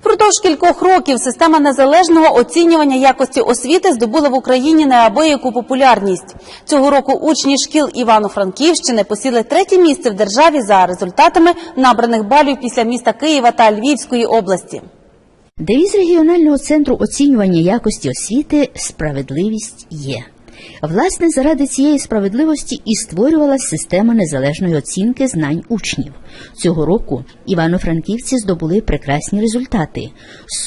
Впродовж кількох років система незалежного оцінювання якості освіти здобула в Україні неабияку популярність. Цього року учні шкіл Івано-Франківщини посіли третє місце в державі за результатами набраних балів після міста Києва та Львівської області. Девіз регіонального центру оцінювання якості освіти справедливість є. Власне, заради цієї справедливості і створювалася система незалежної оцінки знань учнів. Цього року івано-франківці здобули прекрасні результати.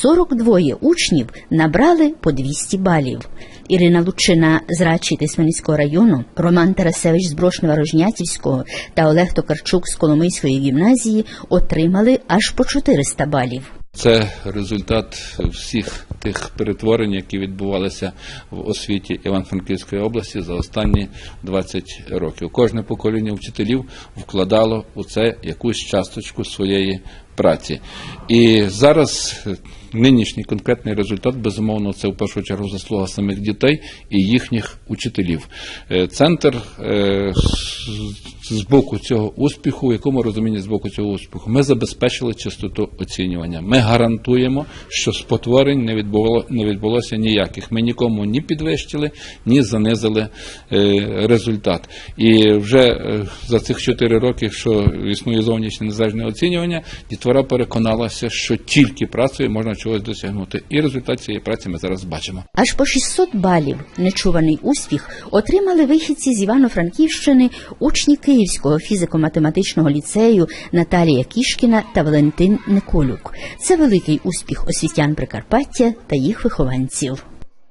42 учнів набрали по 200 балів. Ірина Лучина з Рачі Тисменницького району, Роман Тарасевич з Брошнева Рожнятівського та Олег Токарчук з Коломийської гімназії отримали аж по 400 балів. Це результат всіх тих перетворень, які відбувалися в освіті Івано-Франківської області за останні 20 років. Кожне покоління вчителів вкладало у це якусь часточку своєї праці. І зараз нинішній конкретний результат, безумовно, це в першу чергу заслуга самих дітей і їхніх учителів. Е, Центр е, з- боку цього успіху, в якому розумінні з боку цього успіху, ми забезпечили чистоту оцінювання. Ми гарантуємо, що спотворень не відбувало не відбулося ніяких. Ми нікому ні підвищили, ні занизили е, результат. І вже е, за цих чотири роки, що існує зовнішнє незалежне оцінювання, дітвора переконалася, що тільки працею можна чогось досягнути. І результат цієї праці ми зараз бачимо. Аж по 600 балів нечуваний успіх отримали вихідці з Івано-Франківщини учні Київського фізико-математичного ліцею Наталія Кішкіна та Валентин Николюк. Це великий успіх освітян Прикарпаття та їх вихованців.